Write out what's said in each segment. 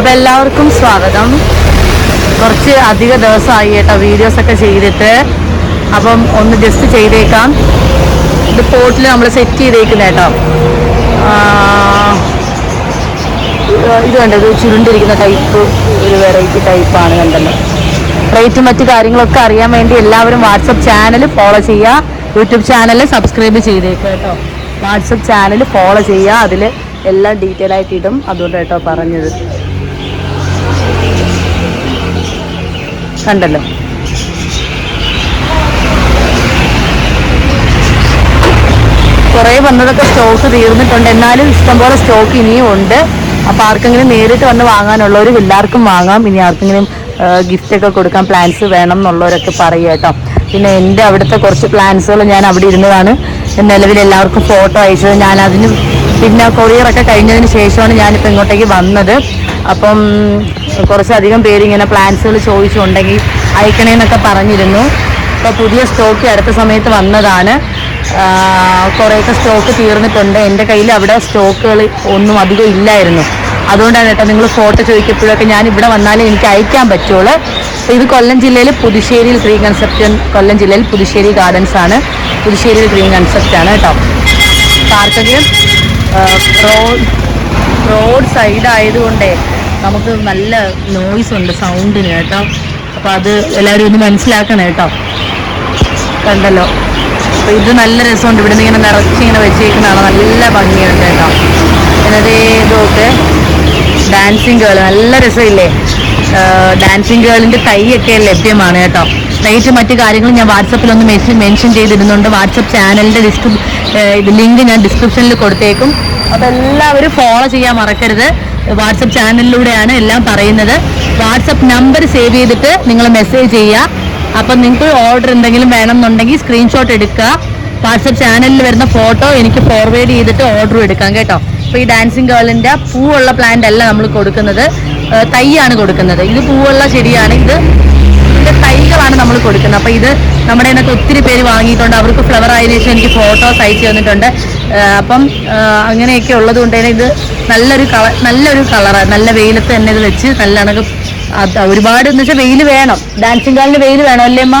അപ്പൊ എല്ലാവർക്കും സ്വാഗതം. കുറച്ച് അധിക ദിവസമായി കേട്ടോ വീഡിയോസൊക്കെ ചെയ്തിട്ട്. അപ്പം ഒന്ന് ജസ്റ്റ് ചെയ്തേക്കാം. ഇത് പോട്ടിൽ നമ്മൾ സെറ്റ് ചെയ്തേക്കുന്ന കേട്ടോ. ഇത് കണ്ടത് ചുരുണ്ടിരിക്കുന്ന ടൈപ്പ് ഒരു വെറൈറ്റി ടൈപ്പാണ് കണ്ടല്ലോ. റേറ്റും മറ്റു കാര്യങ്ങളൊക്കെ അറിയാൻ വേണ്ടി എല്ലാവരും വാട്സപ്പ് ചാനൽ ഫോളോ ചെയ്യുക യൂട്യൂബ് ചാനൽ സബ്സ്ക്രൈബ് ചെയ്തേക്കുക കേട്ടോ. വാട്സപ്പ് ചാനൽ ഫോളോ ചെയ്യുക അതിൽ എല്ലാം ഡീറ്റെയിൽ ആയിട്ട് ഇടും. അതുകൊണ്ട് കേട്ടോ പറഞ്ഞത്. കണ്ടല്ലോ. കുറേ വന്നതൊക്കെ സ്റ്റോക്ക് തീർന്നിട്ടുണ്ട്. എന്നാലും ഇഷ്ടംപോലെ സ്റ്റോക്ക് ഇനിയും ഉണ്ട്. അപ്പോൾ ആർക്കെങ്കിലും നേരിട്ട് വന്ന് വാങ്ങാനുള്ളവർ എല്ലാവർക്കും വാങ്ങാം. ഇനി ആർക്കെങ്കിലും ഗിഫ്റ്റ് ഒക്കെ കൊടുക്കാൻ പ്ലാൻസ് വേണം എന്നുള്ളവരൊക്കെ പറയുക കേട്ടോ. പിന്നെ എന്റെ അവിടുത്തെ കുറച്ച് പ്ലാൻസുകൾ ഞാൻ അവിടെ ഇരുന്നതാണ്. നിലവിൽ എല്ലാവർക്കും ഫോട്ടോ അയച്ചത്. ഞാൻ അതിന് പിന്നെ കൊറിയറൊക്കെ കഴിഞ്ഞതിന് ശേഷമാണ് ഞാനിപ്പോൾ ഇങ്ങോട്ടേക്ക് വന്നത്. അപ്പം കുറച്ചധികം പേര് ഇങ്ങനെ പ്ലാൻസുകൾ ചോദിച്ചുണ്ടെങ്കിൽ അയക്കണേന്നൊക്കെ പറഞ്ഞിരുന്നു. അപ്പോൾ പുതിയ സ്റ്റോക്ക് അടുത്ത സമയത്ത് വന്നതാണ്. കുറേയൊക്കെ സ്റ്റോക്ക് തീർന്നിട്ടുണ്ട്. എന്റെ കയ്യിൽ അവിടെ സ്റ്റോക്കുകൾ ഒന്നും അധികം ഇല്ലായിരുന്നു. അതുകൊണ്ടാണ് കേട്ടോ നിങ്ങൾ ഫോട്ടോ ചോദിക്കപ്പോഴൊക്കെ ഞാൻ ഇവിടെ വന്നാലേ എനിക്ക് അയക്കാൻ പറ്റുള്ളൂ. അപ്പോൾ ഇത് കൊല്ലം ജില്ലയിൽ പുതുശ്ശേരിയിൽ ഗ്രീൻ കൺസെപ്റ്റ് കൊല്ലം ജില്ലയിൽ പുതുശ്ശേരി ഗാർഡൻസ് ആണ്. പുതുശ്ശേരിയിൽ ഗ്രീൻ കൺസെപ്റ്റ് ആണ് കേട്ടോ. ആർക്കെങ്കിലും റോഡ് റോഡ് സൈഡ് ആയതുകൊണ്ടേ നമുക്ക് നല്ല നോയ്സ് ഉണ്ട് സൗണ്ടിന് കേട്ടോ. അപ്പോൾ അത് എല്ലാവരും ഒന്ന് മനസ്സിലാക്കണം കേട്ടോ. കണ്ടല്ലോ. അപ്പോൾ ഇത് നല്ല രസമുണ്ട്. ഇവിടെ നിന്ന് ഇങ്ങനെ നിറച്ച് ഇങ്ങനെ വെച്ചേക്കുന്നതാണ്. നല്ല ഭംഗിയുണ്ട് കേട്ടോ. എന്നിട്ട് ഇതൊക്കെ ഡാൻസിങ് ഗേൾ നല്ല രസമില്ലേ? ഡാൻസിങ് ഗേളിന്റെ തൈയൊക്കെ ലഭ്യമാണ് കേട്ടോ. റേറ്റ് മറ്റു കാര്യങ്ങൾ ഞാൻ വാട്സപ്പിൽ ഒന്ന് മെൻഷൻ മെൻഷൻ ചെയ്തിരുന്നുണ്ട് വാട്സപ്പ് ചാനലിന്റെ ഡിസ്ക്രിപ് ഇത് ലിങ്ക് ഞാൻ ഡിസ്ക്രിപ്ഷനിൽ കൊടുത്തേക്കും. അപ്പോൾ എല്ലാവരും ഫോളോ ചെയ്യാൻ മറക്കരുത്. വാട്സപ്പ് ചാനലിലൂടെയാണ് എല്ലാം പറയുന്നത്. വാട്സപ്പ് നമ്പർ സേവ് ചെയ്തിട്ട് നിങ്ങൾ മെസ്സേജ് ചെയ്യുക. അപ്പം നിങ്ങൾക്ക് ഓർഡർ എന്തെങ്കിലും വേണമെന്നുണ്ടെങ്കിൽ സ്ക്രീൻഷോട്ട് എടുക്കുക. വാട്സപ്പ് ചാനലിൽ വരുന്ന ഫോട്ടോ എനിക്ക് ഫോർവേഡ് ചെയ്തിട്ട് ഓർഡർ എടുക്കാം കേട്ടോ. അപ്പോൾ ഈ ഡാൻസിങ് ഗേളിന്റെ പൂവുള്ള പ്ലാന്റ് അല്ല നമ്മൾ കൊടുക്കുന്നത്. തൈയാണ് കൊടുക്കുന്നത്. ഇത് പൂവുള്ള ചെടിയാണ്. ഇത് ഇതിന്റെ തൈകളാണ് നമ്മൾ കൊടുക്കുന്നത്. അപ്പോൾ ഇത് നമ്മുടെ ഇതിനൊക്കെ ഒത്തിരി പേര് വാങ്ങിയിട്ടുണ്ട്. അവർക്ക് ഫ്ലവർ ആയതിനു ശേഷം എനിക്ക് ഫോട്ടോസ് അയച്ചു തന്നിട്ടുണ്ട്. അപ്പം അങ്ങനെയൊക്കെ ഉള്ളത് കൊണ്ട് തന്നെ ഇത് നല്ലൊരു കളർ നല്ലൊരു കളറ് നല്ല വെയിലത്ത് തന്നെ ഇത് വെച്ച് നല്ല കണക്ക് ഒരുപാട് എന്ന് വെച്ചാൽ വെയിൽ വേണം. ഡാൻസിങ് കാലിന് വെയിൽ വേണം അല്ലേ അമ്മ?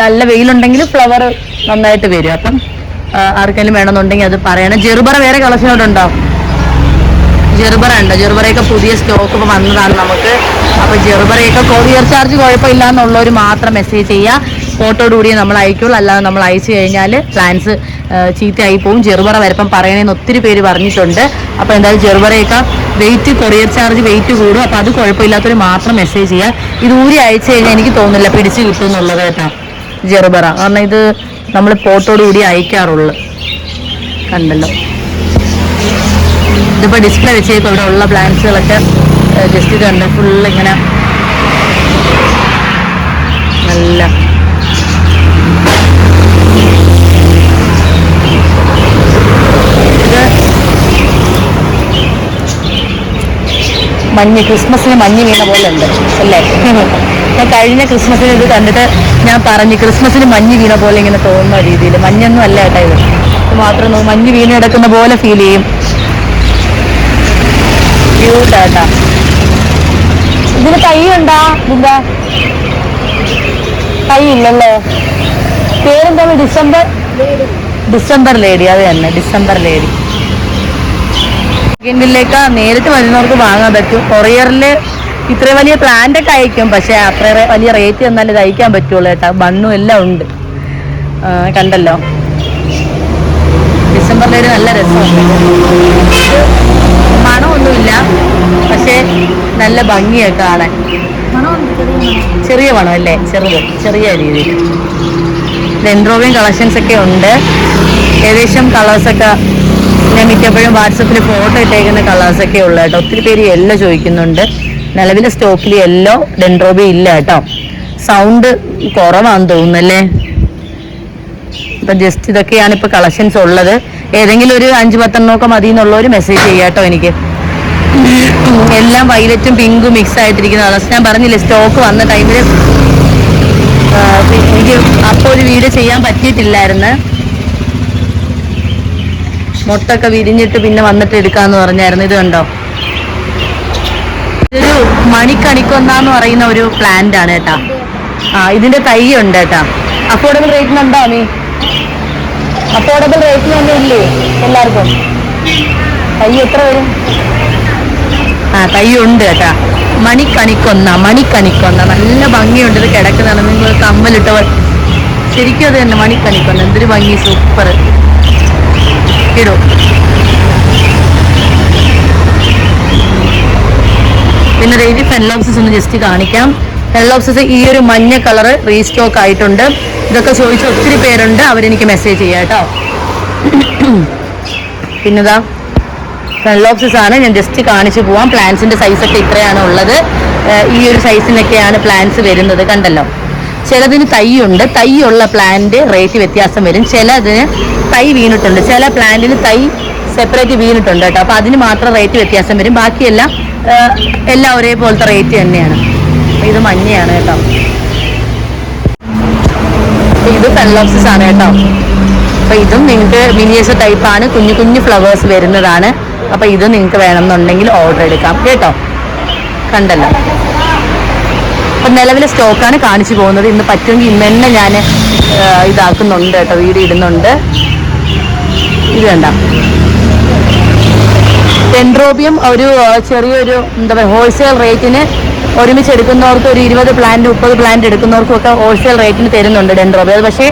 നല്ല വെയിലുണ്ടെങ്കിൽ ഫ്ലവർ നന്നായിട്ട് വരും. അപ്പം ആർക്കെങ്കിലും വേണമെന്നുണ്ടെങ്കിൽ അത് പറയണം. ജെറുബറ വേറെ കളക്ഷനോടുണ്ടോ? ജെറുബറ ഉണ്ടോ? ജെറുബറയൊക്കെ പുതിയ സ്റ്റോക്ക് വന്നതാണ് നമുക്ക്. അപ്പോൾ ജെറുബറയൊക്കെ കൊറിയർ ചാർജ് കുഴപ്പമില്ല എന്നുള്ളവർ മാത്രം മെസ്സേജ് ചെയ്യുക ഫോട്ടോട് കൂടി നമ്മൾ അയക്കുള്ളൂ. അല്ലാതെ നമ്മൾ അയച്ചു കഴിഞ്ഞാൽ പ്ലാൻസ് ചീത്തയായി പോവും. ജെറുബറ വരപ്പം പറയണമെന്ന് ഒത്തിരി പേര് പറഞ്ഞിട്ടുണ്ട്. അപ്പോൾ എന്തായാലും ജെറുബറയൊക്കെ വെയിറ്റ് കൊറിയർ ചാർജ് വെയിറ്റ് കൂടും. അപ്പോൾ അത് കുഴപ്പമില്ലാത്തവർ മാത്രം മെസ്സേജ് ചെയ്യുക ഇത് ഊരി അയച്ചു കഴിഞ്ഞാൽ എനിക്ക് തോന്നുന്നില്ല പിടിച്ച് കിട്ടും എന്നുള്ളത് കേട്ടോ ജെറുബറ കാരണം ഇത് നമ്മൾ ഫോട്ടോടുകൂടി അയക്കാറുള്ളൂ. കണ്ടല്ലോ. ഇതിപ്പോൾ ഡിസ്പ്ലേ വെച്ചേക്കും ഇവിടെ ഉള്ള പ്ലാന്റ്സുകളൊക്കെ ജസ്റ്റ് കണ്ട് ഫുള്ള് ഇങ്ങനെ നല്ല മഞ്ഞ് ക്രിസ്മസിന് മഞ്ഞ് വീണ പോലെ ഉണ്ട് അല്ലേ? ഞാൻ കഴിഞ്ഞ ക്രിസ്മസിന് ഇത് കണ്ടിട്ട് ഞാൻ പറഞ്ഞു ക്രിസ്മസിന് മഞ്ഞ് വീണ പോലെ ഇങ്ങനെ തോന്നുന്ന രീതിയിൽ. മഞ്ഞൊന്നും അല്ല കേട്ടോ ഇത്. മാത്രം മഞ്ഞ് വീണ് കിടക്കുന്ന പോലെ ഫീൽ ചെയ്യും. ക്യൂട്ടാട്ടാ ഇതിന് ഇതിന്റെ തൈ ഇല്ലല്ലോ പേരെന്താ ഡിസംബർ? ഡിസംബർ ലേഡി അത് തന്നെ ഡിസംബർ ലേഡി. ിലേക്ക് നേരിട്ട് വരുന്നവർക്ക് വാങ്ങാൻ പറ്റും. കൊറിയറിൽ ഇത്ര വലിയ പ്ലാന്റ് ഒക്കെ അയക്കും പക്ഷെ അത്ര വലിയ റേറ്റ് എന്നാലും ഇത് അയക്കാൻ പറ്റുള്ളൂ കേട്ടോ. ബണ്ണും എല്ലാം ഉണ്ട്. കണ്ടല്ലോ. ഡിസംബറിലൊരു നല്ല രസമുണ്ട്. മണമൊന്നുമില്ല. പക്ഷേ നല്ല ഭംഗിയൊക്കെ കാണാൻ. ചെറിയ പണം അല്ലേ ചെറുത്. ചെറിയ രീതിയിൽ. ഡെൻഡ്രോബിയം കളക്ഷൻസ് ഒക്കെ ഉണ്ട്. ഏകദേശം കളേഴ്സൊക്കെ ഞാൻ മിക്കപ്പോഴും വാട്സപ്പിൽ ഫോട്ടോ ഇട്ടേക്കുന്ന കളേഴ്സൊക്കെ ഉള്ളു കേട്ടോ. ഒത്തിരി പേര് യെല്ലോ ചോദിക്കുന്നുണ്ട്. നിലവിലെ സ്റ്റോക്കിൽ യെല്ലോ ഡെൻഡ്രോബി ഇല്ല കേട്ടോ. സൗണ്ട് കുറവാന്ന് തോന്നുന്നല്ലേ ഇപ്പം ജസ്റ്റ് ഇതൊക്കെയാണ് ഇപ്പൊ കളക്ഷൻസ് ഉള്ളത്. ഏതെങ്കിലും ഒരു അഞ്ച് പത്തെണ്ണമൊക്കെ മതി എന്നുള്ളൊരു മെസ്സേജ് ചെയ്യാട്ടോ എനിക്ക്. എല്ലാം വൈലറ്റും പിങ്കും മിക്സ് ആയിട്ടിരിക്കുന്ന കളേഴ്സ് ഞാൻ പറഞ്ഞില്ലേ സ്റ്റോക്ക് വന്ന ടൈമിൽ എനിക്ക് അപ്പോൾ ഒരു വീഡിയോ ചെയ്യാൻ പറ്റിയിട്ടില്ലായിരുന്നു. മുട്ടൊക്കെ വിരിഞ്ഞിട്ട് പിന്നെ വന്നിട്ട് എടുക്കാന്ന് പറഞ്ഞായിരുന്നു. ഇത് കണ്ടോ? ഇതൊരു മണിക്കണിക്കൊന്നാന്ന് പറയുന്ന ഒരു പ്ലാന്റ് ആണ് കേട്ടാ. ആ ഇതിന്റെ തൈ ഉണ്ട് കേട്ടാ. അഫോർഡബിൾ റേറ്റിനുണ്ടോ നീ അഫോർഡബിൾ റേറ്റിന് തന്നെ ഇല്ലേ എല്ലാവർക്കും? തൈ എത്ര വരും? ആ തൈയുണ്ട് കേട്ടാ. മണിക്കണിക്കൊന്ന മണിക്കണിക്കൊന്ന. നല്ല ഭംഗിയുണ്ട് ഇത് കിടക്കുന്നതാണ് നിങ്ങൾ കമ്മലിട്ടവർ ശരിക്കും അത് തന്നെ മണിക്കണിക്കൊന്ന. എന്തൊരു ഭംഗി സൂപ്പർ. ഇടും. പിന്നെ ഡെയിലി ഫെൻലോപ്സിസ് ഒന്ന് ജസ്റ്റ് കാണിക്കാം. ഫെൻലോപ്സിസ് ഈ ഒരു മഞ്ഞ കളർ റീസ്റ്റോക്ക് ആയിട്ടുണ്ട്. ഇതൊക്കെ ചോദിച്ച ഒത്തിരി പേരുണ്ട്. അവരെനിക്ക് മെസ്സേജ് ചെയ്യാം കേട്ടോ. പിന്നെതാ ഫെൻലോപ്സിസ് ആണ് ഞാൻ ജസ്റ്റ് കാണിച്ചു പോവാം. പ്ലാന്റ്സിന്റെ സൈസൊക്കെ ഇത്രയാണ് ഉള്ളത്. ഈ ഒരു സൈസിനൊക്കെയാണ് പ്ലാന്റ്സ് വരുന്നത് കണ്ടല്ലോ. ചിലതിന് തൈയുണ്ട് തൈയുള്ള പ്ലാന്റ് റേറ്റ് വ്യത്യാസം വരും. ചിലതിന് തൈ വീണിട്ടുണ്ട്. ചില പ്ലാന്റിന് തൈ സെപ്പറേറ്റ് വീണിട്ടുണ്ട് കേട്ടോ. അപ്പൊ അതിന് മാത്രം റേറ്റ് വ്യത്യാസം വരും. ബാക്കിയെല്ലാം എല്ലാം ഒരേപോലത്തെ റേറ്റ് തന്നെയാണ്. ഇത് മഞ്ഞയാണ് കേട്ടോ. ഇത് ഫെൻലോപ്സിസ് ആണ് കേട്ടോ. അപ്പൊ ഇതും നിങ്ങൾക്ക് മിനിയേച്ചർ ടൈപ്പാണ് കുഞ്ഞു കുഞ്ഞു ഫ്ലവേഴ്സ് വരുന്നതാണ്. അപ്പൊ ഇത് നിങ്ങൾക്ക് വേണമെന്നുണ്ടെങ്കിൽ ഓർഡർ എടുക്കാം. കേട്ടോ? കണ്ടല്ലോ. അപ്പൊ നിലവിലെ സ്റ്റോക്കാണ് കാണിച്ചു പോകുന്നത്. ഇന്ന് പറ്റുമെങ്കിൽ ഇന്ന് തന്നെ ഞാൻ ഇതാക്കുന്നുണ്ട് കേട്ടോ. വീട് ഇടുന്നുണ്ട്. ഇത് വേണ്ട ഡെൻഡ്രോബിയം ഒരു ചെറിയൊരു എന്താ പറയുക ഹോൾസെയിൽ റേറ്റിന് ഒരുമിച്ച് എടുക്കുന്നവർക്ക് ഒരു ഇരുപത് പ്ലാന്റ് മുപ്പത് പ്ലാന്റ് എടുക്കുന്നവർക്കും ഒക്കെ ഹോൾസെയിൽ റേറ്റിന് തരുന്നുണ്ട് ഡെൻഡ്രോബിയം അത് പക്ഷേ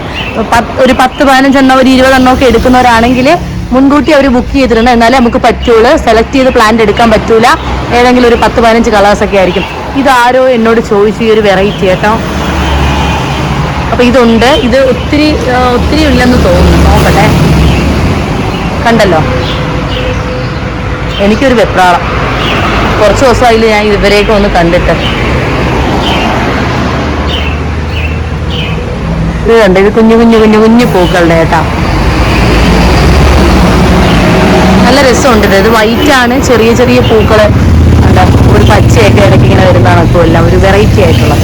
ഒരു പത്ത് പതിനഞ്ചെണ്ണം ഒരു ഇരുപതെണ്ണമൊക്കെ എടുക്കുന്നവരാണെങ്കിൽ മുൻകൂട്ടി അവർ ബുക്ക് ചെയ്തിട്ടുണ്ട്. എന്നാലേ നമുക്ക് പറ്റുള്ളൂ. സെലക്ട് ചെയ്ത് പ്ലാന്റ് എടുക്കാൻ പറ്റൂല. ഏതെങ്കിലും ഒരു പത്ത് പതിനഞ്ച് കളേഴ്സ് ഒക്കെ ആയിരിക്കും. ഇതാരോ എന്നോട് ചോദിച്ചു ഈ ഒരു വെറൈറ്റി കേട്ടോ അപ്പൊ ഇതുണ്ട്. ഇത് ഒത്തിരി ഒത്തിരി ഇല്ലെന്ന് തോന്നുന്നു. നോക്കട്ടെ. കണ്ടല്ലോ? എനിക്കൊരു വെപ്രാളം. കുറച്ച് ദിവസമായില്ല ഞാൻ ഇവരെയൊക്കെ ഒന്ന് കണ്ടിട്ട്. ഇത് കണ്ട്? ഇത് കുഞ്ഞു കുഞ്ഞു കുഞ്ഞു കുഞ്ഞു പൂക്കളുടെ കേട്ടാ രസമുണ്ട് ഇത് വൈറ്റ് ആണ്. ചെറിയ ചെറിയ പൂക്കൾ എന്താ ഒരു പച്ചയൊക്കെ ഇടയ്ക്ക് ഇങ്ങനെ വരുന്നതാണ് ഇപ്പോൾ എല്ലാം. ഒരു വെറൈറ്റി ആയിട്ടുള്ള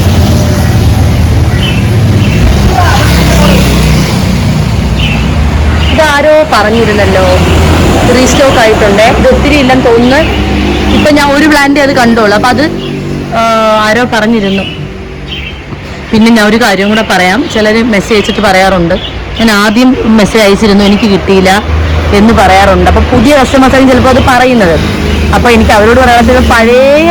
ഇതാരോ പറഞ്ഞിരുന്നല്ലോ. റീസ്റ്റോക്ക് ആയിട്ടുണ്ട്. ഇത് ഒത്തിരി ഇല്ലെന്ന് തോന്നുന്നു. ഇപ്പൊ ഞാൻ ഒരു പ്ലാന്റ് അത് കണ്ടോളൂ. അപ്പൊ അത് ആരോ പറഞ്ഞിരുന്നു. പിന്നെ ഞാൻ ഒരു കാര്യം കൂടെ പറയാം. ചിലർ മെസ്സേജ് അയച്ചിട്ട് പറയാറുണ്ട്. ഞാൻ ആദ്യം മെസ്സേജ് അയച്ചിരുന്നു. എനിക്ക് കിട്ടിയില്ല. എന്ന് പറയാറുണ്ട്. അപ്പൊ പുതിയ കസ്റ്റമേഴ്സ് ആയിരിക്കും ചിലപ്പോൾ അത് പറയുന്നത്. അപ്പൊ എനിക്ക് അവരോട് പറയാനുള്ളത് പഴയ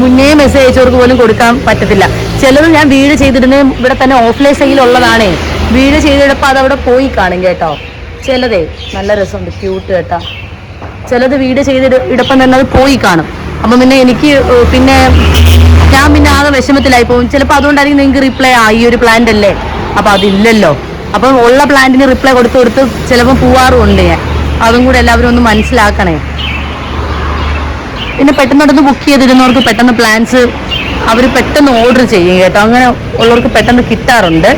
മുന്നേ മെസ്സേജ് അയച്ചവർക്ക് പോലും കൊടുക്കാൻ പറ്റത്തില്ല. ചിലത് ഞാൻ വീട് ചെയ്തിരുന്ന ഇവിടെ തന്നെ ഓഫ്ലൈൻ സെയിൽ ഉള്ളതാണേ. വീട് ചെയ്തിടപ്പോൾ അതവിടെ പോയി കാണും കേട്ടോ. ചിലതേ നല്ല രസമുണ്ട്. ക്യൂട്ട് കേട്ടോ. ചിലത് വീട് ചെയ്ത് ഇടപ്പം തന്നെ അത് പോയി കാണും. അപ്പം പിന്നെ എനിക്ക് പിന്നെ ഞാൻ പിന്നെ ആകെ വിഷമത്തിലായി പോകും. ചിലപ്പോൾ അതുകൊണ്ടായിരിക്കും നിങ്ങൾക്ക് റിപ്ലൈ ആ ഈ ഒരു പ്ലാന്റ് അല്ലേ? അപ്പം അതില്ലല്ലോ. അപ്പം ഉള്ള പ്ലാന്റിന് റിപ്ലൈ കൊടുത്ത് കൊടുത്ത് ചിലപ്പോൾ പോവാറുമുണ്ട് ഞാൻ. അതും കൂടെ എല്ലാവരും ഒന്ന് മനസ്സിലാക്കണേ. പിന്നെ പെട്ടെന്ന് പെട്ടെന്നോടൊന്ന് ബുക്ക് ചെയ്തിരുന്നവർക്ക് പെട്ടെന്ന് പ്ലാൻസ് അവർ പെട്ടെന്ന് ഓർഡർ ചെയ്യും കേട്ടോ. അങ്ങനെ ഉള്ളവർക്ക് പെട്ടെന്ന് കിട്ടാറുണ്ട്.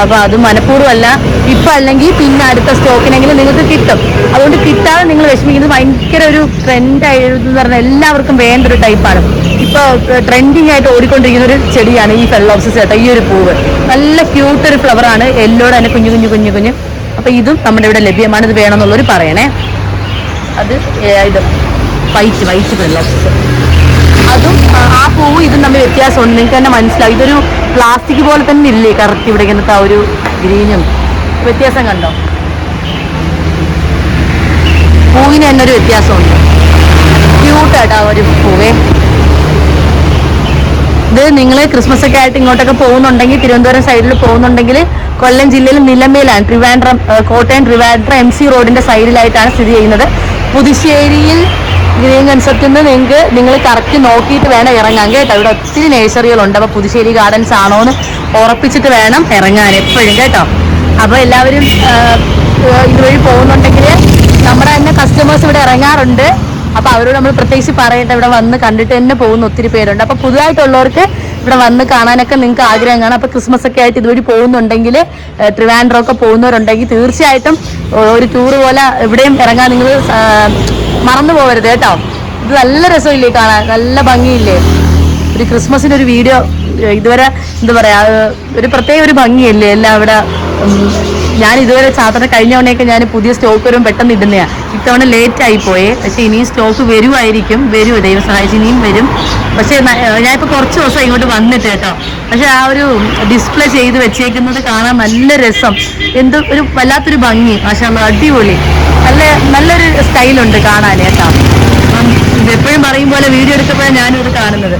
അപ്പൊ അത് മനഃപൂർവം അല്ല ഇപ്പൊ അല്ലെങ്കിൽ പിന്നെ അടുത്ത സ്റ്റോക്കിനെങ്കിലും നിങ്ങൾക്ക് കിട്ടും. അതുകൊണ്ട് കിട്ടാതെ നിങ്ങൾ വിഷമിക്കുന്നത് ഭയങ്കര ഒരു ട്രെൻഡ് ആയിരുന്നു പറഞ്ഞാൽ എല്ലാവർക്കും വേണ്ട ഒരു ടൈപ്പാണ് ഇപ്പൊ ട്രെൻഡിങ് ആയിട്ട് ഓടിക്കൊണ്ടിരിക്കുന്ന ഒരു ചെടിയാണ് ഈ ഫെല്ലോപ്സിസ് കേട്ടോ. ഈ ഒരു പൂവ്. നല്ല ക്യൂട്ട് ഒരു ഫ്ലവർ ആണ്. എല്ലോടെ തന്നെ കുഞ്ഞു കുഞ്ഞു കുഞ്ഞു കുഞ്ഞു അപ്പൊ ഇതും നമ്മുടെ ഇവിടെ ലഭ്യമാണ് ഇത് വേണമെന്നുള്ളവർ പറയണേ. അത് ഇത് വൈറ്റ് വൈറ്റ് ഫെല്ലോപ്സിസ് അതും ആ, പൂവും ഇതും തമ്മിൽ വ്യത്യാസമുണ്ട്. നിങ്ങൾക്ക് തന്നെ മനസ്സിലാവും. ഇതൊരു പ്ലാസ്റ്റിക് പോലെ തന്നെ ഇല്ലേ? കറക്റ്റ് ഇവിടെ ഇങ്ങനത്തെ ആ ഒരു ഗ്രീനും. വ്യത്യാസം കണ്ടോ? പൂവിന് തന്നെ ഒരു വ്യത്യാസമുണ്ട്. ക്യൂട്ടായിട്ട് ഒരു പൂവേ. ഇത് നിങ്ങൾ ക്രിസ്മസ് ഒക്കെ ആയിട്ട് ഇങ്ങോട്ടൊക്കെ പോകുന്നുണ്ടെങ്കിൽ തിരുവനന്തപുരം സൈഡിൽ പോകുന്നുണ്ടെങ്കിൽ കൊല്ലം ജില്ലയിൽ നിലമേലാണ് ട്രിവാൻഡ്രം കോട്ടയം ട്രിവാൻഡ്രം എം സി റോഡിന്റെ സൈഡിലായിട്ടാണ് സ്ഥിതി ചെയ്യുന്നത്. പുതുശ്ശേരിയിൽ ഗ്രീൻ കൺസെപ്റ്റിൽ നിങ്ങൾക്ക് നിങ്ങൾ കറക്റ്റ് നോക്കിയിട്ട് വേണം ഇറങ്ങാൻ കേട്ടോ. ഇവിടെ ഒത്തിരി നേഴ്സറികളുണ്ട്. അപ്പോൾ പുതുശ്ശേരി ഗാർഡൻസ് ആണോ എന്ന് ഉറപ്പിച്ചിട്ട് വേണം ഇറങ്ങാൻ എപ്പോഴും കേട്ടോ. അപ്പോൾ എല്ലാവരും ഇതുവഴി പോകുന്നുണ്ടെങ്കിൽ നമ്മുടെ തന്നെ കസ്റ്റമേഴ്സ് ഇവിടെ ഇറങ്ങാറുണ്ട്. അപ്പോൾ അവരോട് നമ്മൾ പ്രത്യേകിച്ച് പറയട്ടെ ഇവിടെ വന്ന് കണ്ടിട്ട് തന്നെ പോകുന്ന ഒത്തിരി പേരുണ്ട്. അപ്പൊ പുതുതായിട്ടുള്ളവർക്ക് ഇവിടെ വന്ന് കാണാനൊക്കെ നിങ്ങൾക്ക് ആഗ്രഹം കാണാം. അപ്പൊ ക്രിസ്മസ് ഒക്കെ ആയിട്ട് ഇതുവഴി പോകുന്നുണ്ടെങ്കിൽ ട്രിവാൻഡ്രം ഒക്കെ പോകുന്നവരുണ്ടെങ്കിൽ തീർച്ചയായിട്ടും ഒരു ടൂർ പോലെ എവിടെയും ഇറങ്ങാൻ നിങ്ങൾ മറന്നു പോകരുത് കേട്ടോ. ഇത് നല്ല രസമില്ലേ കാണാൻ? നല്ല ഭംഗിയില്ലേ? ഒരു ക്രിസ്മസിന്റെ ഒരു വീഡിയോ ഇതുവരെ എന്താ പറയാ ഒരു പ്രത്യേക ഒരു ഭംഗിയല്ലേ? എല്ലാം ഇവിടെ ഞാൻ ഇതുവരെ സാധാരണ കഴിഞ്ഞ തവണയൊക്കെ ഞാൻ പുതിയ സ്റ്റോക്ക് വരും പെട്ടെന്ന് ഇടുന്നതാണ് ഇത്തവണ ലേറ്റ് ആയി പോയേ. പക്ഷേ ഇനിയും സ്റ്റോക്ക് വരുമായിരിക്കും വരും ദൈവം സഹായിച്ച് ഇനിയും വരും. പക്ഷേ ഞാനിപ്പോൾ കുറച്ച് ദിവസം ഇങ്ങോട്ട് വന്നിട്ട് കേട്ടോ. പക്ഷേ ആ ഒരു ഡിസ്പ്ലേ ചെയ്ത് വെച്ചേക്കുന്നത് കാണാൻ നല്ല രസം. എന്ത് ഒരു വല്ലാത്തൊരു ഭംഗി. പക്ഷേ അടിപൊളി. നല്ല നല്ലൊരു സ്റ്റൈലുണ്ട് കാണാൻ കേട്ടോ. എപ്പോഴും പറയും പോലെ വീഡിയോ എടുക്കുമ്പോഴാണ് ഞാനിത് കാണുന്നത്.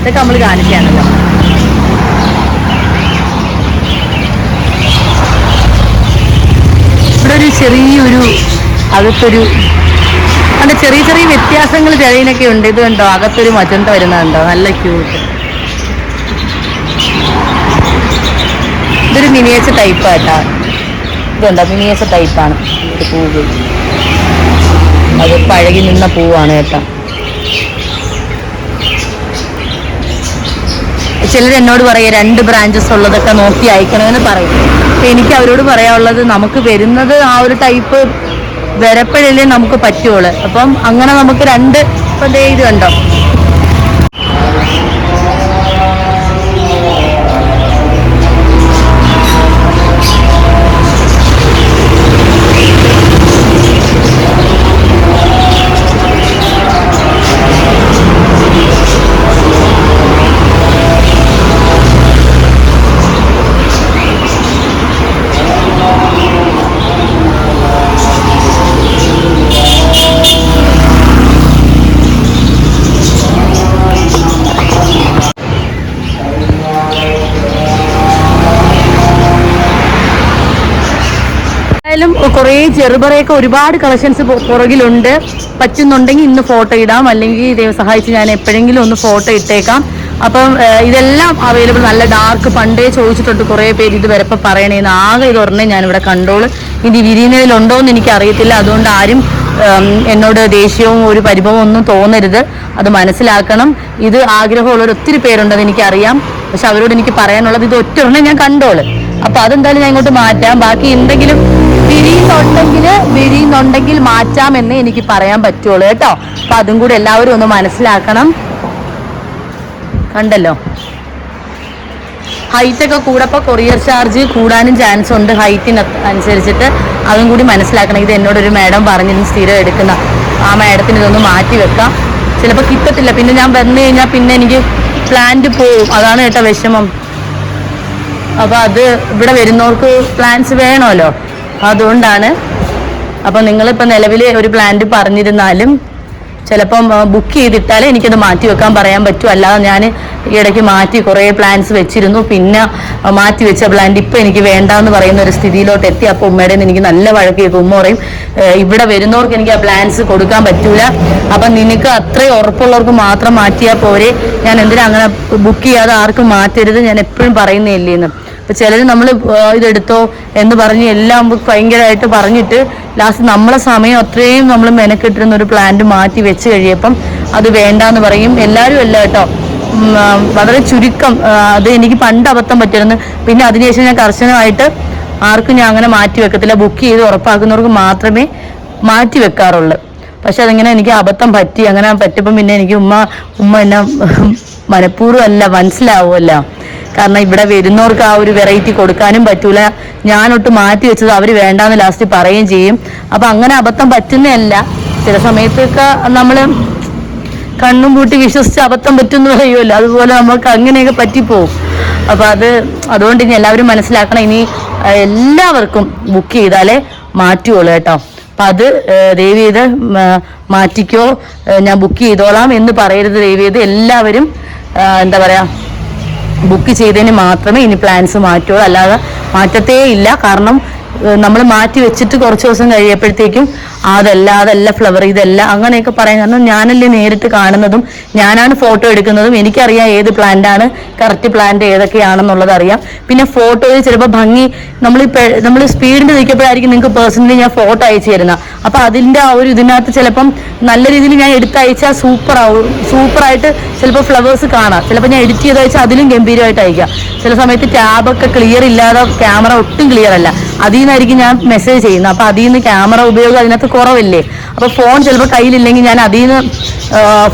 ഇതൊക്കെ നമ്മൾ കാണിക്കുകയാണല്ലോ ഇവിടെ ഒരു ചെറിയൊരു അകത്തൊരു അങ്ങനെ ചെറിയ ചെറിയ വ്യത്യാസങ്ങൾ ചെറിയനൊക്കെ ഉണ്ട്. ഇത് കണ്ടോ? അകത്തൊരു മജന്ത വരുന്നുണ്ടോ നല്ല ക്യൂട്ട് ഇതൊരു മിനിയേച്ചർ ടൈപ്പ് ആട്ടാ. ഇതുണ്ടോ മിനിയേച്ചർ ടൈപ്പാണ് പൂവ്. അത് പഴകി നിന്ന പൂവാണ് കേട്ടോ ചിലർ എന്നോട് പറയും രണ്ട് ബ്രാഞ്ചസ് ഉള്ളതൊക്കെ നോക്കി അയക്കണമെന്ന് പറയും. അപ്പം എനിക്ക് അവരോട് പറയാനുള്ളത് നമുക്ക് വരുന്നത് ആ ഒരു ടൈപ്പ് വരപ്പഴല്ലേ നമുക്ക് പറ്റുള്ളൂ. അപ്പം അങ്ങനെ നമുക്ക് രണ്ട് ഇപ്പം ഇത് കണ്ടോ? കുറേ ചെറുപറയൊക്കെ ഒരുപാട് കളക്ഷൻസ് പുറകിലുണ്ട്. പറ്റുന്നുണ്ടെങ്കിൽ ഇന്ന് ഫോട്ടോ ഇടാം. അല്ലെങ്കിൽ ദൈവം സഹായിച്ച് ഞാൻ എപ്പോഴെങ്കിലും ഒന്ന് ഫോട്ടോ ഇട്ടേക്കാം. അപ്പം ഇതെല്ലാം അവൈലബിൾ നല്ല ഡാർക്ക് പണ്ടേ ചോദിച്ചിട്ടുണ്ട് കുറേ പേര് ഇത് വരപ്പോൾ പറയണേന്ന്. ആകെ ഇത് ഒരെണ്ണേ ഞാനിവിടെ കണ്ടോളൂ. ഇനി വിരിയുന്നതിലുണ്ടോ എന്ന് എനിക്ക് അറിയത്തില്ല അതുകൊണ്ട് ആരും എന്നോട് ദേഷ്യവും ഒരു പരിഭവം ഒന്നും തോന്നരുത്. അത് മനസ്സിലാക്കണം. ഇത് ആഗ്രഹമുള്ളവർ ഒത്തിരി പേരുണ്ടെന്ന് എനിക്കറിയാം പക്ഷെ അവരോട് എനിക്ക് പറയാനുള്ളത് ഇത് ഒറ്റ ഞാൻ കണ്ടോളൂ. അപ്പൊ അതെന്തായാലും ഞാൻ ഇങ്ങോട്ട് മാറ്റാം. ബാക്കി എന്തെങ്കിലും വിരിയുന്നുണ്ടെങ്കിൽ വിരിയുന്നുണ്ടെങ്കിൽ മാറ്റാം എന്ന് എനിക്ക് പറയാൻ പറ്റുള്ളൂ കേട്ടോ. അപ്പൊ അതും കൂടി എല്ലാവരും ഒന്ന് മനസ്സിലാക്കണം. കണ്ടല്ലോ? ഹൈറ്റ് ഒക്കെ കൂടപ്പോൾ കൊറിയർ ചാർജ് കൂടാനും ചാൻസ് ഉണ്ട് ഹൈറ്റിന് അനുസരിച്ചിട്ട്. അതും കൂടി മനസ്സിലാക്കണം. ഇത് എന്നോടൊരു മാഡം പറഞ്ഞിരുന്നു സ്ഥിരം എടുക്കുന്ന. ആ മാഡത്തിന് ഇതൊന്ന് മാറ്റി വെക്കാം. ചിലപ്പോൾ കിട്ടത്തില്ല. പിന്നെ ഞാൻ വന്നു കഴിഞ്ഞാൽ പിന്നെ എനിക്ക് പ്ലാന്റ് പോവും. അതാണ് കേട്ടോ വിഷമം. അപ്പൊ അത് ഇവിടെ വരുന്നവർക്ക് പ്ലാൻസ് വേണമല്ലോ. അതുകൊണ്ടാണ്. അപ്പൊ നിങ്ങളിപ്പോ നിലവിൽ ഒരു പ്ലാന്റ് പറഞ്ഞിരുന്നാലും ചിലപ്പം ബുക്ക് ചെയ്തിട്ടാലേ എനിക്കത് മാറ്റി വെക്കാൻ പറയാൻ പറ്റും. അല്ലാതെ ഞാൻ ഇടയ്ക്ക് മാറ്റി കുറേ പ്ലാൻസ് വെച്ചിരുന്നു. പിന്നെ മാറ്റി വെച്ച പ്ലാൻ ഇപ്പൊ എനിക്ക് വേണ്ടാന്ന് പറയുന്ന ഒരു സ്ഥിതിയിലോട്ട് എത്തി. അപ്പൊ ഉമ്മയുടെ എനിക്ക് നല്ല വഴക്ക് കേൾക്കും ഉമ്മ പറയും ഇവിടെ വരുന്നവർക്ക് എനിക്ക് ആ പ്ലാൻസ് കൊടുക്കാൻ പറ്റൂല. അപ്പൊ നിനക്ക് അത്രയും ഉറപ്പുള്ളവർക്ക് മാത്രം മാറ്റിയാൽ പോരെ. ഞാൻ എന്തിനാ അങ്ങനെ ബുക്ക് ചെയ്യാതെ ആർക്കും മാറ്റരുത്? ഞാൻ എപ്പോഴും പറയുന്നില്ലേന്ന് അപ്പൊ ചിലർ നമ്മൾ ഇതെടുത്തോ എന്ന് പറഞ്ഞ് എല്ലാം ഭയങ്കരമായിട്ട് പറഞ്ഞിട്ട് ലാസ്റ്റ് നമ്മളെ സമയം അത്രയും നമ്മൾ മെനക്കെട്ടിരുന്ന ഒരു പ്ലാന്റ് മാറ്റി വെച്ച് കഴിയപ്പം അത് വേണ്ടാന്ന് പറയും. എല്ലാവരും അല്ല കേട്ടോ. വളരെ ചുരുക്കം അത് എനിക്ക് പണ്ട് അബദ്ധം പറ്റിയിരുന്നു. പിന്നെ അതിനുശേഷം ഞാൻ കർശനമായിട്ട് ആർക്കും ഞാൻ അങ്ങനെ മാറ്റി വെക്കത്തില്ല. ബുക്ക് ചെയ്ത് ഉറപ്പാക്കുന്നവർക്ക് മാത്രമേ മാറ്റി വെക്കാറുള്ളൂ. പക്ഷെ അതിങ്ങനെ എനിക്ക് അബദ്ധം പറ്റി അങ്ങനെ പറ്റിയപ്പം പിന്നെ എനിക്ക് ഉമ്മ ഉമ്മ എന്നെ മനഃപൂർവം അല്ല മനസ്സിലാവുമല്ലോ. കാരണം ഇവിടെ വരുന്നവർക്ക് ആ ഒരു വെറൈറ്റി കൊടുക്കാനും പറ്റൂല. ഞാനൊട്ട് മാറ്റി വെച്ചത് അവർ വേണ്ടാന്ന് ലാസ്റ്റ് പറയുകയും ചെയ്യും. അപ്പൊ അങ്ങനെ അബദ്ധം പറ്റുന്നതല്ല. ചില സമയത്തൊക്കെ നമ്മൾ കണ്ണും പൂട്ടി വിശ്വസിച്ച് അബദ്ധം പറ്റുമെന്ന് പറയുമല്ലോ. അതുപോലെ നമുക്ക് അങ്ങനെയൊക്കെ പറ്റിപ്പോവും. അപ്പൊ അത് അതുകൊണ്ട് ഇനി എല്ലാവരും മനസ്സിലാക്കണം. ഇനി എല്ലാവർക്കും ബുക്ക് ചെയ്താലേ മാറ്റുള്ളൂ കേട്ടോ. അപ്പൊ അത് ദയവ് ചെയ്ത് മാറ്റിക്കോ. ഞാൻ ബുക്ക് ചെയ്തോളാം എന്ന് പറയരുത് ദയവ് ചെയ്ത് എല്ലാവരും എന്താ പറയാ ബുക്ക് ചെയ്തതിന് മാത്രമേ ഇനി പ്ലാൻസ് മാറ്റുള്ളൂ അല്ലാതെ മാറ്റത്തേ ഇല്ല. കാരണം നമ്മൾ മാറ്റി വെച്ചിട്ട് കുറച്ച് ദിവസം കഴിയപ്പോഴത്തേക്കും അതല്ല അതല്ല ഫ്ലവർ ഇതല്ല അങ്ങനെയൊക്കെ പറയാൻ കാരണം ഞാനല്ലേ നേരിട്ട് കാണുന്നതും ഞാനാണ് ഫോട്ടോ എടുക്കുന്നതും എനിക്കറിയാം ഏത് പ്ലാന്റ് ആണ് കറക്റ്റ് പ്ലാന്റ് ഏതൊക്കെയാണെന്നുള്ളത് അറിയാം. പിന്നെ ഫോട്ടോയിൽ ചിലപ്പോൾ ഭംഗി നമ്മൾ നമ്മൾ സ്പീഡിൽ നിൽക്കുമ്പോഴായിരിക്കും നിങ്ങൾക്ക് പേഴ്സണലി ഞാൻ ഫോട്ടോ അയച്ചു തരുന്ന. അപ്പൊ അതിന്റെ ആ ഒരു ഇതിനകത്ത് ചിലപ്പം നല്ല രീതിയിൽ ഞാൻ എടുത്തയച്ചാൽ സൂപ്പർ ആവും സൂപ്പറായിട്ട് ചിലപ്പോൾ ഫ്ലവേഴ്സ് കാണാം. ചിലപ്പോൾ ഞാൻ എഡിറ്റ് ചെയ്ത് അയച്ചാൽ അതിലും ഗംഭീരമായിട്ട് അയക്കാം. ചില സമയത്ത് ടാബൊക്കെ ക്ലിയർ ഇല്ലാതെ ക്യാമറ ഒട്ടും ക്ലിയർ അല്ല. അതിൽ നിന്നായിരിക്കും ഞാൻ മെസ്സേജ് ചെയ്യുന്നത്. അപ്പൊ അതിൽ നിന്ന് ക്യാമറ ഉപയോഗം അതിനകത്ത് കുറവില്ലേ? അപ്പൊ ഫോൺ ചിലപ്പോൾ കയ്യിലില്ലെങ്കിൽ ഞാൻ അതിൽ നിന്ന്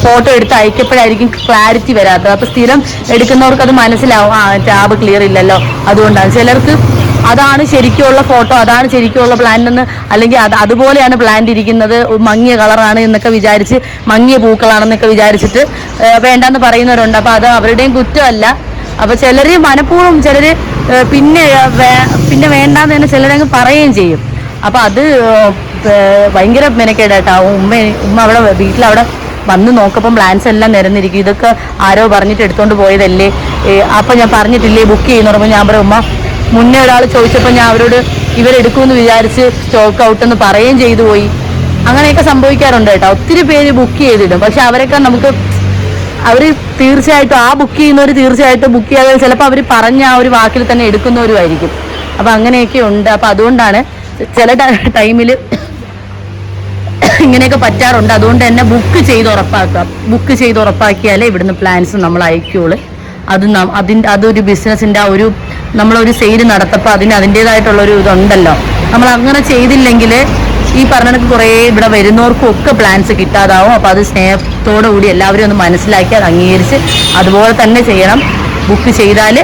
ഫോട്ടോ എടുത്ത് അയക്കപ്പോഴായിരിക്കും ക്ലാരിറ്റി വരാത്തത്. അപ്പൊ സ്ഥിരം എടുക്കുന്നവർക്ക് അത് മനസ്സിലാവും. ആ ടാബ് ക്ലിയർ ഇല്ലല്ലോ. അതുകൊണ്ടാണ്. ചിലർക്ക് അതാണ് ശരിക്കുള്ള ഫോട്ടോ അതാണ് ശരിക്കുള്ള പ്ലാൻ എന്ന് അല്ലെങ്കിൽ അത് അതുപോലെയാണ് പ്ലാന്റ് ഇരിക്കുന്നത്. മങ്ങിയ കളറാണ് എന്നൊക്കെ വിചാരിച്ച് മങ്ങിയ പൂക്കളാണെന്നൊക്കെ വിചാരിച്ചിട്ട് വേണ്ടാന്ന് പറയുന്നവരുണ്ട്. അപ്പോൾ അത് അവരുടെയും കുറ്റമല്ല. അപ്പോൾ ചിലര് മനഃപൂർവം ചിലര് പിന്നെ പിന്നെ വേണ്ടാന്ന് തന്നെ ചിലരങ്ങ് പറയുകയും ചെയ്യും. അപ്പൊ അത് ഭയങ്കര മെനക്കേടായിട്ടാ. ഉമ്മ ഉമ്മ അവിടെ വീട്ടിലവിടെ വന്ന് നോക്കപ്പം പ്ലാൻസ് എല്ലാം നിരന്നിരിക്കും. ഇതൊക്കെ ആരോ പറഞ്ഞിട്ട് എടുത്തോണ്ട് പോയതല്ലേ? അപ്പൊ ഞാൻ പറഞ്ഞിട്ടില്ലേ ബുക്ക് ചെയ്യുന്ന പറയുമ്പോൾ ഞാൻ പറയും ഉമ്മ മുന്നേ ഒരാൾ ചോദിച്ചപ്പോൾ ഞാൻ അവരോട് ഇവരെടുക്കുമെന്ന് വിചാരിച്ച് സ്റ്റോക്ക് ഔട്ട് എന്ന് പറയുകയും ചെയ്തു പോയി. അങ്ങനെയൊക്കെ സംഭവിക്കാറുണ്ട് കേട്ടോ. ഒത്തിരി പേര് ബുക്ക് ചെയ്തിടും. പക്ഷെ അവരൊക്കെ നമുക്ക് അവർ തീർച്ചയായിട്ടും ആ ബുക്ക് ചെയ്യുന്നവർ തീർച്ചയായിട്ടും ബുക്ക് ചെയ്യാതെ ചിലപ്പോൾ അവർ പറഞ്ഞ ആ ഒരു വാക്കിൽ തന്നെ എടുക്കുന്നവരുമായിരിക്കും. അപ്പം അങ്ങനെയൊക്കെ ഉണ്ട്. അപ്പം അതുകൊണ്ടാണ് ചില ടൈമിൽ ഇങ്ങനെയൊക്കെ പറ്റാറുണ്ട്. അതുകൊണ്ട് തന്നെ ബുക്ക് ചെയ്ത് ഉറപ്പാക്കുക. ബുക്ക് ചെയ്ത് ഉറപ്പാക്കിയാലേ ഇവിടുന്ന് പ്ലാൻസ് നമ്മൾ അയക്കുള്ളൂ. അത് അതിന്റെ അതൊരു ബിസിനസ്സിന്റെ ആ ഒരു നമ്മളൊരു സെയിൽ നടത്തപ്പോൾ അതിന് അതിന്റേതായിട്ടുള്ളൊരു ഇതുണ്ടല്ലോ. നമ്മൾ അങ്ങനെ ചെയ്തില്ലെങ്കിൽ ഈ പറഞ്ഞ കുറേ ഇവിടെ വരുന്നവർക്കും ഒക്കെ പ്ലാൻസ് കിട്ടാതാവും. അപ്പോൾ അത് സ്നേഹത്തോടു കൂടി എല്ലാവരും ഒന്ന് മനസ്സിലാക്കി അത് അംഗീകരിച്ച് അതുപോലെ തന്നെ ചെയ്യണം. ബുക്ക് ചെയ്താൽ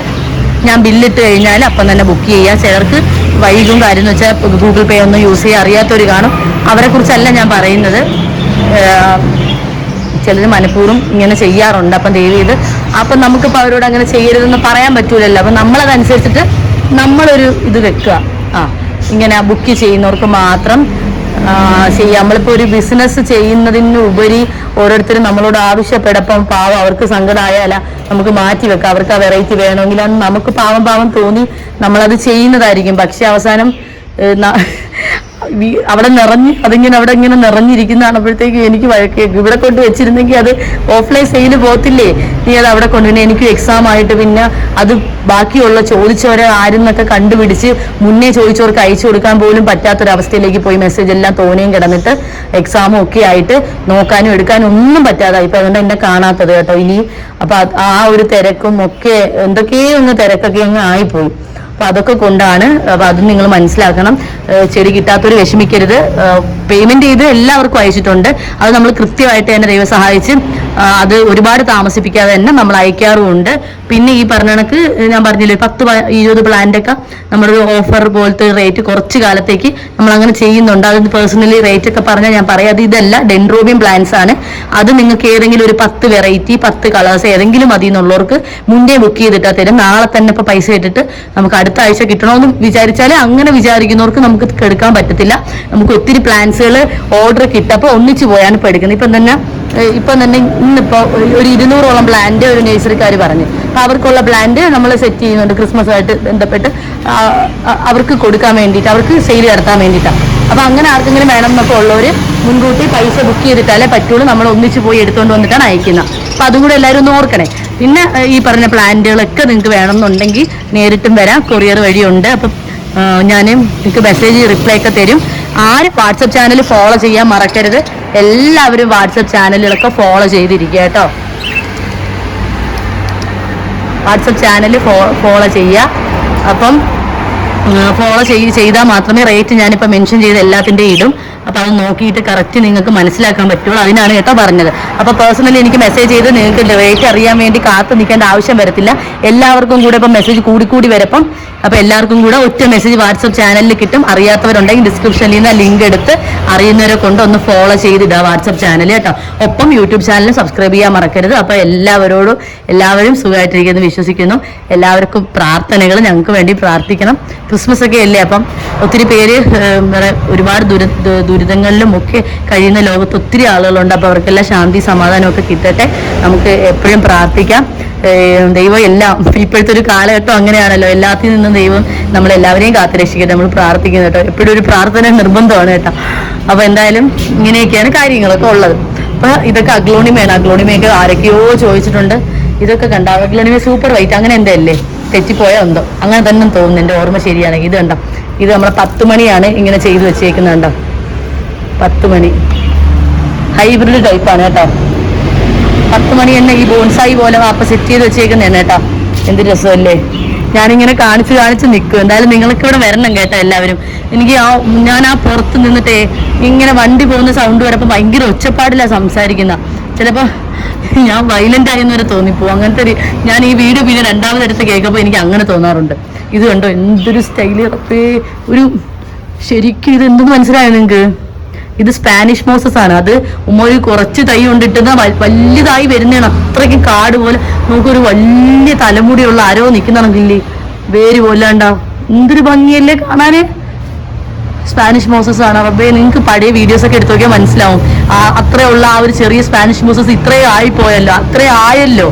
ഞാൻ ബില്ലിട്ട് കഴിഞ്ഞാൽ അപ്പം തന്നെ ബുക്ക് ചെയ്യാം. ചിലർക്ക് വൈകും കാര്യം എന്ന് വെച്ചാൽ ഗൂഗിൾ പേ ഒന്നും യൂസ് ചെയ്യാൻ അറിയാത്തവർ കാണും. അവരെ കുറിച്ചല്ല ഞാൻ പറയുന്നത്. ചിലർ മനഃപൂർവം ഇങ്ങനെ ചെയ്യാറുണ്ട്. അപ്പം ദയവ് ചെയ്ത് അപ്പം നമുക്കിപ്പോൾ അവരോട് അങ്ങനെ ചെയ്യരുതെന്ന് പറയാൻ പറ്റൂലല്ലോ. അപ്പം നമ്മളതനുസരിച്ചിട്ട് നമ്മളൊരു ഇത് വെക്കുക. ആ ഇങ്ങനെ ബുക്ക് ചെയ്യുന്നവർക്ക് മാത്രം ചെയ്യാം നമ്മളിപ്പോൾ ഒരു ബിസിനസ് ചെയ്യുന്നതിന് ഉപരി ഓരോരുത്തരും നമ്മളോട് ആവശ്യപ്പെടപ്പം പാവം അവർക്ക് സങ്കടമായാല നമുക്ക് മാറ്റി വെക്കാം. അവർക്ക് ആ വെറൈറ്റി വേണമെങ്കിൽ. അന്ന് നമുക്ക് പാവം പാവം തോന്നി നമ്മളത് ചെയ്യുന്നതായിരിക്കും. പക്ഷെ അവസാനം അവിടെ നിറഞ്ഞ് അതിങ്ങനെ അവിടെ ഇങ്ങനെ നിറഞ്ഞിരിക്കുന്ന കാണുമ്പോഴത്തേക്ക് എനിക്ക് വഴക്കേക്ക് ഇവിടെ കൊണ്ട് വെച്ചിരുന്നെങ്കിൽ അത് ഓഫ്ലൈൻ സെയിൽ പോകത്തില്ലേ? നീ അത് അവിടെ കൊണ്ടുവന്നെ എനിക്ക് എക്സാം ആയിട്ട് പിന്നെ അത് ബാക്കിയുള്ള ചോദിച്ചവരെ ആരെന്നൊക്കെ കണ്ടുപിടിച്ച് മുന്നേ ചോദിച്ചവർക്ക് അയച്ചു കൊടുക്കാൻ പോലും പറ്റാത്തൊരവസ്ഥയിലേക്ക് പോയി മെസ്സേജ് എല്ലാം തോനെയും കിടന്നിട്ട് എക്സാമും ഒക്കെ ആയിട്ട് നോക്കാനും എടുക്കാനും ഒന്നും പറ്റാതായി ഇപ്പൊ അതുകൊണ്ട് എന്നെ കാണാത്തത് കേട്ടോ ഇനി അപ്പൊ ആ ഒരു തിരക്കും ഒക്കെ എന്തൊക്കെയോ ഒന്ന് തിരക്കൊക്കെ അങ്ങ് ആയിപ്പോയി. അപ്പൊ അതൊക്കെ കൊണ്ടാണ് അപ്പൊ അത് നിങ്ങൾ മനസ്സിലാക്കണം. ചെടി കിട്ടാത്തൊരു വിഷമിക്കരുത്. പേയ്മെന്റ് ചെയ്ത് എല്ലാവർക്കും അയച്ചിട്ടുണ്ട്. അത് നമ്മൾ കൃത്യമായിട്ട് തന്നെ ദൈവം സഹായിച്ച് അത് ഒരുപാട് താമസിപ്പിക്കാതെ തന്നെ നമ്മൾ അയക്കാറുമുണ്ട്. പിന്നെ ഈ പറഞ്ഞ കണക്ക് ഞാൻ പറഞ്ഞില്ലേ പത്ത് ഇരുപത് പ്ലാന്റ് ഒക്കെ നമ്മുടെ ഓഫർ പോലത്തെ റേറ്റ് കുറച്ച് കാലത്തേക്ക് നമ്മൾ അങ്ങനെ ചെയ്യുന്നുണ്ട്. അത് പേഴ്സണലി റേറ്റ് ഒക്കെ പറഞ്ഞാൽ ഞാൻ പറയാം. അത് ഇതല്ല ഡെൻഡ്രോബിയം പ്ലാന്റ്സ് ആണ്. അത് നിങ്ങൾക്ക് ഏതെങ്കിലും ഒരു പത്ത് വെറൈറ്റി പത്ത് കളേഴ്സ് ഏതെങ്കിലും മതി എന്നുള്ളവർക്ക് മുന്നേ ബുക്ക് ചെയ്തിട്ടാ തരും. നാളെ തന്നെ ഇപ്പൊ പൈസ ഇട്ടിട്ട് നമുക്ക് അടുത്ത ആഴ്ച കിട്ടണമെന്ന് വിചാരിച്ചാൽ അങ്ങനെ വിചാരിക്കുന്നവർക്ക് നമുക്ക് എടുക്കാൻ പറ്റത്തില്ല. നമുക്ക് ഒത്തിരി പ്ലാൻസുകൾ ഓർഡർ കിട്ടപ്പോൾ ഒന്നിച്ച് പോയാണ് ഇപ്പൊ എടുക്കുന്നത്. ഇപ്പം തന്നെ ഇപ്പം തന്നെ ഇന്നിപ്പോൾ ഒരു ഇരുന്നൂറോളം പ്ലാന്റ് ഒരു നേഴ്സറിക്കാർ പറഞ്ഞു. അപ്പോൾ അവർക്കുള്ള പ്ലാന്റ് നമ്മൾ സെറ്റ് ചെയ്യുന്നുണ്ട്. ക്രിസ്മസുമായിട്ട് ബന്ധപ്പെട്ട് ആ, ആ, അവർക്ക് കൊടുക്കാൻ വേണ്ടിയിട്ട് അവർക്ക് സെയിൽ നടത്താൻ വേണ്ടിയിട്ടാണ്. അപ്പൊ അങ്ങനെ ആർക്കെങ്കിലും വേണം എന്നൊക്കെ ഉള്ളവർ മുൻകൂട്ടി പൈസ ബുക്ക് ചെയ്തിട്ടാലേ പറ്റുള്ളൂ. നമ്മൾ ഒന്നിച്ച് പോയി എടുത്തുകൊണ്ട് വന്നിട്ടാണ് അയക്കുന്നത് അപ്പോൾ അതും കൂടെ എല്ലാവരും ഒന്ന് ഓർക്കണേ. പിന്നെ ഈ പറഞ്ഞ പ്ലാന്റുകളൊക്കെ നിങ്ങൾക്ക് വേണമെന്നുണ്ടെങ്കിൽ നേരിട്ടും വരാം. കൊറിയർ വഴിയുണ്ട്. അപ്പം ഞാൻ നിങ്ങൾക്ക് മെസ്സേജ് റിപ്ലൈ ഒക്കെ തരും. ആരും വാട്സപ്പ് ചാനൽ ഫോളോ ചെയ്യാൻ മറക്കരുത്. എല്ലാവരും വാട്സപ്പ് ചാനലുകളൊക്കെ ഫോളോ ചെയ്തിരിക്കുക കേട്ടോ. വാട്സപ്പ് ചാനൽ ഫോളോ ചെയ്യുക. അപ്പം ഫോളോ ചെയ് ചെയ്താൽ മാത്രമേ റേറ്റ് ഞാനിപ്പോൾ മെൻഷൻ ചെയ്ത എല്ലാത്തിന്റെയും ഇടും അപ്പോൾ അത് നോക്കിയിട്ട് കറക്റ്റ് നിങ്ങൾക്ക് മനസ്സിലാക്കാൻ പറ്റുള്ളൂ. അതിനാണ് കേട്ടോ പറഞ്ഞത്. അപ്പോൾ പേഴ്സണലി എനിക്ക് മെസ്സേജ് ചെയ്ത് നിങ്ങൾക്ക് റേറ്റ് അറിയാൻ വേണ്ടി കാത്തു നിൽക്കേണ്ട ആവശ്യം വരത്തില്ല. എല്ലാവർക്കും കൂടെ ഇപ്പം മെസ്സേജ് കൂടി കൂടി വരപ്പം. അപ്പോൾ എല്ലാവർക്കും കൂടെ ഒറ്റ മെസ്സേജ് വാട്സപ്പ് ചാനലിൽ കിട്ടും. അറിയാത്തവരുണ്ടെങ്കിൽ ഡിസ്ക്രിപ്ഷനിൽ നിന്ന് ലിങ്ക് എടുത്ത് അറിയുന്നവരെ കൊണ്ട് ഒന്ന് ഫോളോ ചെയ്തിടുക വാട്സപ്പ് ചാനൽ കേട്ടോ. ഒപ്പം യൂട്യൂബ് ചാനലും സബ്സ്ക്രൈബ് ചെയ്യാൻ മറക്കരുത്. അപ്പോൾ എല്ലാവരോടും എല്ലാവരും സുഖമായിട്ടിരിക്കുന്നു വിശ്വസിക്കുന്നു. എല്ലാവർക്കും പ്രാർത്ഥനകൾ ഞങ്ങൾക്ക് വേണ്ടി പ്രാർത്ഥിക്കണം. ക്രിസ്മസ് ഒക്കെ അല്ലേ അപ്പം? ഒത്തിരി പേര് ഒരുപാട് ദുര ദുരിതങ്ങളിലും ഒക്കെ കഴിയുന്ന ലോകത്ത് ഒത്തിരി ആളുകളുണ്ട്. അപ്പോൾ അവർക്കെല്ലാം ശാന്തി സമാധാനം ഒക്കെ കിട്ടട്ടെ. നമുക്ക് എപ്പോഴും പ്രാർത്ഥിക്കാം. ദൈവം എല്ലാം ഇപ്പോഴത്തെ ഒരു കാലഘട്ടം അങ്ങനെയാണല്ലോ. എല്ലാത്തിൽ നിന്നും ദൈവം നമ്മളെല്ലാവരെയും കാത്തുരക്ഷിക്കട്ടെ. നമ്മൾ പ്രാർത്ഥിക്കുന്നു കേട്ടോ. എപ്പോഴും ഒരു പ്രാർത്ഥന നിർബന്ധമാണ് കേട്ടോ. അപ്പോൾ എന്തായാലും ഇങ്ങനെയൊക്കെയാണ് കാര്യങ്ങളൊക്കെ ഉള്ളത്. അപ്പോൾ ഇതൊക്കെ അഗ്ലോണിമയാണ്. അഗ്ലോണിമയൊക്കെ ആരൊക്കെയോ ചോദിച്ചിട്ടുണ്ട്. ഇതൊക്കെ കണ്ട? Aglaonema super white. അങ്ങനെ എന്തേ അല്ലേ തെറ്റിപ്പോയോ എന്തോ. അങ്ങനെ തന്നെ തോന്നുന്നു എന്റെ ഓർമ്മ ശരിയാണെങ്കിൽ. ഇത് കണ്ടോ? ഇത് നമ്മളെ പത്ത് മണിയാണ് ഇങ്ങനെ ചെയ്തു വെച്ചേക്കുന്നത് കണ്ടോ? പത്ത് മണി. ഹൈബ്രിഡ് ടൈപ്പാണ് കേട്ടോ. പത്ത് മണി തന്നെ ഈ ബോൺസായി പോലെ വാപ്പ സെറ്റ് ചെയ്ത് വെച്ചേക്കുന്നതാണ് കേട്ടോ. എന്ത് രസമല്ലേ? ഞാനിങ്ങനെ കാണിച്ച് കാണിച്ച് നിൽക്കും. എന്തായാലും നിങ്ങൾക്ക് ഇവിടെ വരണം കേട്ടോ എല്ലാവരും. എനിക്ക് ആ ഞാൻ ആ പുറത്ത് നിന്നിട്ടേ ഇങ്ങനെ വണ്ടി പോകുന്ന സൗണ്ട് വരപ്പോൾ ഭയങ്കര ഒച്ചപ്പാടില്ല സംസാരിക്കുന്ന. ചിലപ്പോൾ ഞാൻ വയലന്റ് ആയെന്ന് വരെ തോന്നിപ്പോ. അങ്ങനത്തെ ഞാൻ ഈ വീഡിയോ പിന്നെ രണ്ടാമത് അടുത്ത് കേൾക്കുമ്പോൾ എനിക്ക് അങ്ങനെ തോന്നാറുണ്ട്. ഇത് കണ്ടോ എന്തൊരു സ്റ്റൈൽ ഒരു ശരിക്കും ഇത് എന്തെന്ന് മനസ്സിലായോ നിങ്ങക്ക്? ഇത് സ്പാനിഷ് മോസസ് ആണ്. അത് ഉമ്മ ഒരു കുറച്ച് തൈ കൊണ്ടിട്ടുന്ന വലിയതായി വരുന്നതാണ്. അത്രയ്ക്കും കാട് പോലെ. നമുക്കൊരു വലിയ തലമുടിയുള്ള ആരോ നിൽക്കുന്നാണെങ്കിലേ വേര് പോലാണ്ടാവും എന്തൊരു ഭംഗിയല്ലേ കാണാന്? സ്പാനിഷ് മോസസ് ആണ്. റബ്ബേ നിങ്ങൾക്ക് പഴയ വീഡിയോസ് ഒക്കെ എടുത്തു നോക്കിയാൽ മനസ്സിലാവും. അത്രയുള്ള ആ ഒരു ചെറിയ സ്പാനിഷ് മോസസ് ഇത്രയും ആയിപ്പോയല്ലോ. അത്രയും ആയല്ലോ.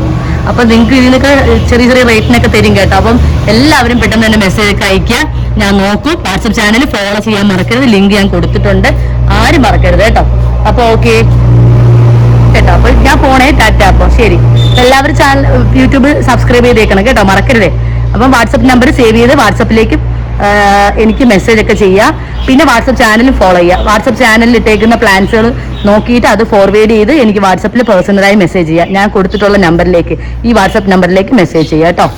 അപ്പൊ നിങ്ങൾക്ക് ഇതിനൊക്കെ ചെറിയ ചെറിയ റേറ്റിനൊക്കെ തരും കേട്ടോ. അപ്പം എല്ലാവരും പെട്ടെന്ന് തന്നെ മെസ്സേജ് ഒക്കെ അയക്കുക ഞാൻ നോക്കും. വാട്സപ്പ് ചാനൽ ഫോളോ ചെയ്യാൻ മറക്കരുത്. ലിങ്ക് ഞാൻ കൊടുത്തിട്ടുണ്ട്. ആരും മറക്കരുത് കേട്ടോ. അപ്പൊ ഓക്കെ കേട്ടോ. അപ്പൊ ഞാൻ പോണേ. ടാറ്റ അപ്പൊ. ശരി. എല്ലാവരും ചാനൽ യൂട്യൂബ് സബ്സ്ക്രൈബ് ചെയ്തേക്കണം കേട്ടോ. മറക്കരുതേ. അപ്പം വാട്സപ്പ് നമ്പർ സേവ് ചെയ്ത് വാട്സപ്പിലേക്ക് എനിക്ക് മെസ്സേജ് ഒക്കെ ചെയ്യുക പിന്നെ വാട്സപ്പ് ചാനലും ഫോളോ ചെയ്യുക വാട്സപ്പ് ചാനലിൽ ഇട്ടേക്കുന്ന പ്ലാൻസുകൾ നോക്കിയിട്ട് അത് ഫോർവേഡ് ചെയ്ത് എനിക്ക് വാട്സപ്പിൽ പേഴ്സണലായി മെസ്സേജ് ചെയ്യുക ഞാൻ കൊടുത്തിട്ടുള്ള നമ്പറിലേക്ക് ഈ വാട്സപ്പ് നമ്പറിലേക്ക് മെസ്സേജ് ചെയ്യുക കേട്ടോ